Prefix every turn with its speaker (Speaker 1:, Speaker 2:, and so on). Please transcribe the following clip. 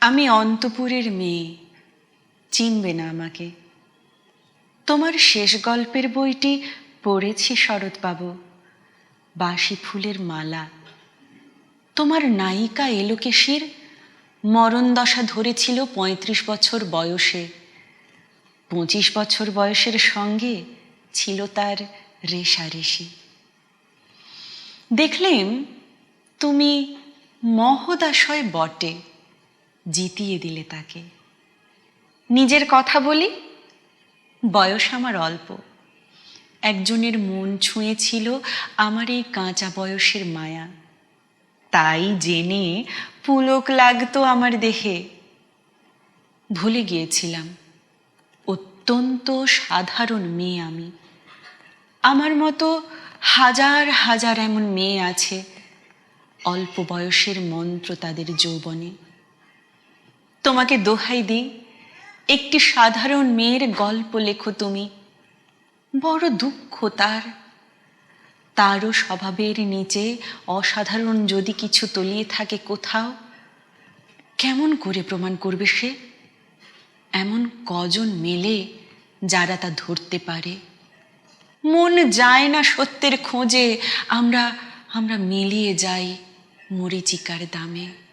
Speaker 1: আমি অন্তপুরের মেয়ে। চিনবে না আমাকে। তোমার শেষ গল্পের বইটি পড়েছি শরৎবাবু। বাসি ফুলের মালা। তোমার নায়িকা এলোকেশির মরণ দশা ধরেছিল পঁয়ত্রিশ বছর বয়সে। পঁচিশ বছর বয়সের সঙ্গে ছিল তার রেশারেশি। দেখলেম তুমি মহদাশয় বটে। জিতিয়ে দিলে তাকে। নিজের কথা বলি, বয়স আমার অল্প। একজনের মন ছুঁয়েছিল আমার এই কাঁচা বয়সের মায়া। তাই জেনে পুলক লাগতো আমার দেহে। ভুলে গিয়েছিলাম, অত্যন্ত সাধারণ মেয়ে আমি। আমার মতো হাজার হাজার এমন মেয়ে আছে, অল্প বয়সের মন্ত্র তাদের যৌবনে। তোমাকে দোহাই দিই, একটি সাধারণ মেয়ের গল্প লেখো তুমি। বড় দুঃখ তার। তারও স্বভাবের নিচে অসাধারণ যদি কিছু তলিয়ে থাকে কোথাও, কেমন করে প্রমাণ করবে সে? এমন কজন মেলে যারা তা ধরতে পারে? মন যায় না সত্যের খোঁজে, আমরা আমরা মিলিয়ে যাই মরিচিকার দামে।